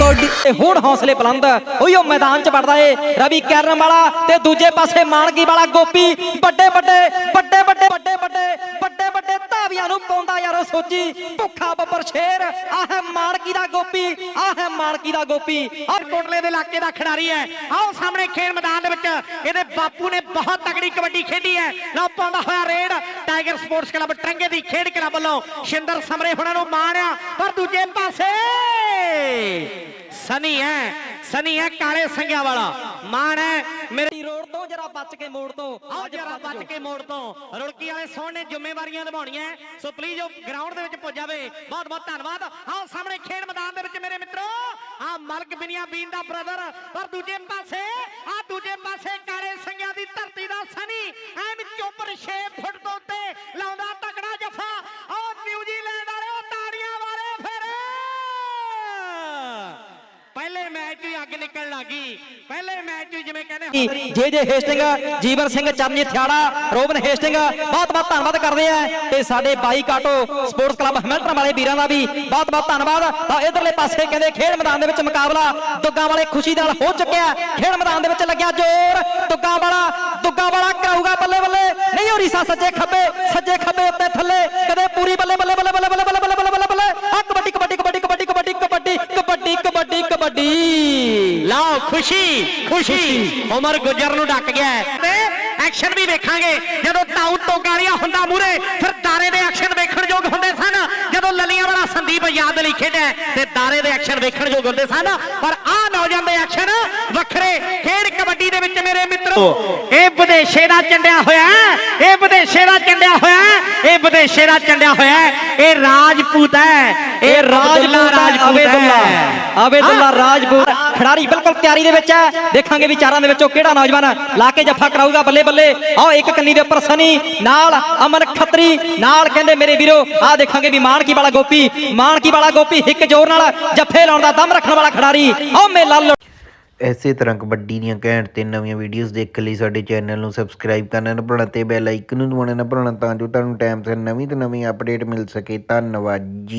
Cody ਤੇ ਹੁਣ ਹੌਸਲੇ ਬੁਲੰਦ ਉਹੀ ਉਹ ਮੈਦਾਨ 'ਚ ਵੜਦਾ ਏ। ਰਵੀ ਕੈਰਨ ਵਾਲਾ ਤੇ ਦੂਜੇ ਪਾਸੇ ਮਾਨਕੀ ਵਾਲਾ ਗੋਪੀ। ਵੱਡੇ ਵੱਡੇ ਵੱਡੇ ਵੱਡੇ ਵੱਡੇ ਵੱਡੇ ਵੱਡੇ ਵੱਡੇ ਧਾਵੀਆਂ ਨੂੰ ਪਾਉਂਦਾ ਯਾਰ ਸੋਚੀ। ਭੁੱਖਾ ਬੱਬਰ ਸ਼ੇਰ, ਆਹ ਹੈ ਦਾ ਗੋਪੀ, ਆਹ ਹੈ ਦਾ ਗੋਪੀ। ਔਰ ਕੋਟਲੇ ਦੇ ਇਲਾਕੇ ਦਾ ਖਿਡਾਰੀ ਹੈ। ਆਓ ਸਾਹਮਣੇ ਖੇਡ ਮੈਦਾਨ ਦੇ ਵਿੱਚ ਇਹਦੇ ਬਾਪੂ ਨੇ ਬਹੁਤ ਤਕੜੀ ਕਬੱਡੀ ਖੇਡੀ ਹੈ। ਲਓ, ਪਾਉਂਦਾ ਹੋਇਆ ਰੇਡ ਟਾਈਗਰ ਸਪੋਰਟਸ ਕਲੱਬ, ਟਰੰਗੇ ਦੀ ਖੇਡ ਕਲੱਬ ਵੱਲੋਂ। ਸ਼ਿੰਦਰ ਸਮਰੇ ਹੁਣਾਂ ਨੂੰ ਆ ਪਰ ਦੂਜੇ ਪਾਸੇ ਸਨੀ ਹੈ ਸਨੀ ਹੈ ਕਾਲੇ ਸੰਗਿਆ ਵਾਲਾ। ਮਾਣ ਹੈ ਮੇਰੇ ਰੋਡ ਤੋਂ ਜਰਾ ਬਚ ਕੇ ਮੋੜ ਤੋਂ। ਆਓ ਜਰਾ ਬਚ ਕੇ ਮੋੜ ਤੋਂ। ਰੁੜਕੀ ਵਾਲੇ ਸੋਹਣ ਜ਼ਿੰਮੇਵਾਰੀਆਂ ਨਿਭਾਉਣੀਆਂ। ਸੋ ਪਲੀਜ਼ ਉਹ ਗਰਾਊਂਡ ਦੇ ਵਿੱਚ ਪੁੱਜ ਜਾਵੇ। ਬਹੁਤ ਬਹੁਤ ਧੰਨਵਾਦ। ਆਓ ਸਾਹਮਣੇ ਖੇਡ ਮੈਦਾਨ ਦੇ ਵਿੱਚ ਮੇਰੇ ਮਿੱਤਰੋ। ਆ ਮਲਕ ਬਿਨੀਆ ਬੀਨ ਦਾ ਬ੍ਰਦਰ ਪਰ ਦੂਜੇ ਪਾਸੇ ਆ ਦੂਜੇ ਪਾਸੇ ਕਾਲੇ ਸੰਗਿਆ ਦੀ ਧਰਤੀ ਦਾ ਸਨੀ ਐਮ ਚੋਪਰ 6 ਫੁੱਟ ਤੋਂ ਉੱਤੇ ਲਾਉਂਦਾ ਤਕੜਾ ਜਫਾ ਆਓ ਨਿਊਜ਼ੀਲੈਂਡ ਵਾਲੇ ਉਹ ਤਾੜੀਆਂ ਵਾਲੇ ਫਿਰ ਪਹਿਲੇ ਮੈਚ 'ਚ ਹੀ ਅੱਗ ਨਿਕਲਣ ਲੱਗੀ। ਪਹਿਲੇ ਮੈਚ ਜਿਵੇਂ ਕਹਿੰਦੇ ਜੇ ਜੇ Hastings Jeevan Singh Charni Thiara Robin Hastings ਬਹੁਤ ਬਹੁਤ ਧੰਨਵਾਦ ਕਰਦੇ ਆ। ਤੇ ਸਾਡੇ ਬਾਈ ਕਾਟੋ ਸਪੋਰਟਸ ਕਲੱਬ ਹੈਮਿਲਟਨ ਵਾਲੇ ਵੀਰਾਂ ਦਾ ਵੀ ਬਹੁਤ ਬਹੁਤ ਧੰਨਵਾਦ। ਤਾਂ ਇਧਰਲੇ ਪਾਸੇ ਕਹਿੰਦੇ ਖੇਡ ਮੈਦਾਨ ਦੇ ਵਿੱਚ ਮੁਕਾਬਲਾ ਦੁੱਗਾ ਵਾਲੇ ਖੁਸ਼ੀ ਨਾਲ ਹੋ ਚੁੱਕਿਆ ਖੇਡ ਮੈਦਾਨ ਦੇ ਵਿੱਚ ਲੱਗਿਆ ਜ਼ੋਰ। ਦੁੱਗਾ ਵਾਲਾ ਦੁੱਗਾ ਵਾਲਾ ਕਰਾਊਗਾ ਬੱਲੇ ਬੱਲੇ। ਨਹੀਂ ਹੋ ਰੀਸਾ ਸੱਜੇ ਖੱਬੇ ਸੱਜੇ ਖੱਬੇ ਉੱਤੇ ਥੱਲੇ। ਕਦੇ ਕਬੱਡੀ ਲਓ ਖੁਸ਼ੀ ਖੁਸ਼ੀ। ਉਮਰ ਗੁਜਰ ਨੂੰ ਡੱਕ ਗਿਆ। ਤੇ ਐਕਸ਼ਨ ਵੀ ਵੇਖਾਂਗੇ। ਜਦੋਂ ਤਾਊ ਤੋਂ ਗਾਲੀਆਂ ਹੁੰਦਾ ਮੂਰੇ ਫਿਰ ਦਾਰੇ ਦੇ ਐਕਸ਼ਨ ਵੇਖਣ ਯੋਗ ਹੁੰਦੇ ਸਨ। ਜਦੋਂ ਲੱਲੀਆਂ ਵਾਲਾ ਸੰਦੀਪ ਯਾਦ ਲਈ ਖੇਡਿਆ ਤੇ ਦਾਰੇ ਦੇ ਐਕਸ਼ਨ ਵੇਖਣ ਯੋਗ ਹੁੰਦੇ ਸਨ। ਪਰ ਆਹ ਨੌਜਵਾਨ ਦੇ ਐਕਸ਼ਨ ਵੱਖਰੇ। ਖੇਡ ਕਬੱਡੀ ਦੇ ਵਿੱਚ ਮੇਰੇ ਮਿੱਤਰੋ ਇਹ ਵਿਦੇਸ਼ੇ ਦਾ ਚੰਡਿਆ ਹੋਇਆ। ਇਹ ਵਿਦੇਸ਼ੇ ਦਾ ਚੰਡਿਆ ਹੋਇਆ। ਇਹ ਵਿਦੇਸ਼ੇ ਦਾ ਚੰਡਿਆ ਹੋਇਆ। ਇਹ ਰਾਜਪੂਤ ਹੈ। ਇਹ ਰਾਜਪੂਤ ਹੈ। ਆਵੇਦੁੱਲਾ ਰਾਜਪੂਤ ਖਿਡਾਰੀ ਬਿਲਕੁਲ ਤਿਆਰੀ ਦੇ ਵਿੱਚ ਹੈ। ਦੇਖਾਂਗੇ ਵੀ ਚਾਰਾਂ ਦੇ ਵਿੱਚੋਂ ਕਿਹੜਾ ਨੌਜਵਾਨ ਲਾ ਕੇ ਜੱਫਾ ਕਰਾਊਗਾ ਬੱਲੇ ਬੱਲੇ ਆਓ ਇੱਕ ਕੰਨੀ ਦੇ ਉੱਪਰ ਸਨੀ ਨਾਲ ਅਮਨ ਖੱਤਰੀ ਨਾਲ ਕਹਿੰਦੇ ਮੇਰੇ ਵੀਰੋ ਆਹ ਦੇਖਾਂਗੇ ਵੀ ਮਾਨਕੀ ਵਾਲਾ ਗੋਪੀ ਮਾਨਕੀ ਵਾਲਾ ਗੋਪੀ ਹਿੱਕ ਜ਼ੋਰ ਨਾਲ ਜੱਫੇ ਲਾਉਣ ਦਾ ਦਮ ਰੱਖਣ ਵਾਲਾ ਖਿਡਾਰੀ ਆਓ ਮੇਲਾ ਇਸੇ ਤਰ੍ਹਾਂ ਕਬੱਡੀ ਦੀਆਂ ਘੈਂਟ ਤੇ ਨਵੀਆਂ ਵੀਡੀਓਜ਼ ਦੇਖਣ ਲਈ ਸਾਡੇ ਚੈਨਲ ਨੂੰ ਸਬਸਕ੍ਰਾਈਬ ਕਰਨਾ ਨਾ ਭੁੱਲਣਾ ਤੇ ਬੈਲ ਆਈਕਨ ਨੂੰ ਦਬਾਉਣਾ ਨਾ ਭੁੱਲਣਾ ਤਾਂ ਜੋ ਤੁਹਾਨੂੰ ਟਾਈਮ ਸਿਰ ਨਵੀਂ ਤੋਂ ਨਵੀਂ ਅਪਡੇਟ ਮਿਲ ਸਕੇ। ਧੰਨਵਾਦ ਜੀ।